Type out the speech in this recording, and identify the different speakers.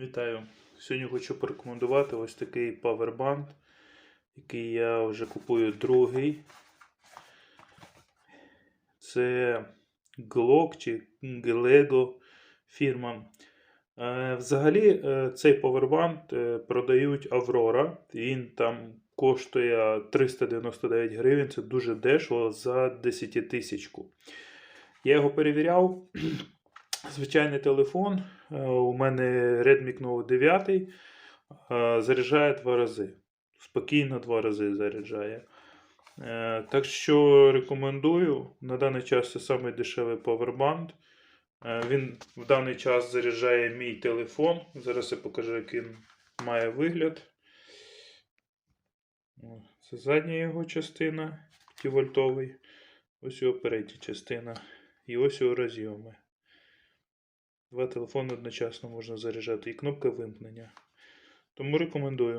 Speaker 1: Вітаю! Сьогодні хочу порекомендувати ось такий павербанк, який я вже купую другий. Це Glock чи Glego фірма. Е, Взагалі, е, цей павербанк е, продають Аврора. Він там коштує 399 гривень. Це дуже дешево за 10 тисячку. Я його перевіряв. Звичайний телефон. Е, У мене Redmi Note 9 е, заряджає два рази. Спокійно два рази заряджає. Е, Так що рекомендую. На даний час це самий дешевий павербанк. Він в даний час заряджає мій телефон. Зараз я покажу, як він має вигляд. Це задня його частина 5-вольтовий. Ось його передня частина. І ось його розйоми. Два телефони одночасно можна заряджати і кнопка вимкнення. Тому рекомендую.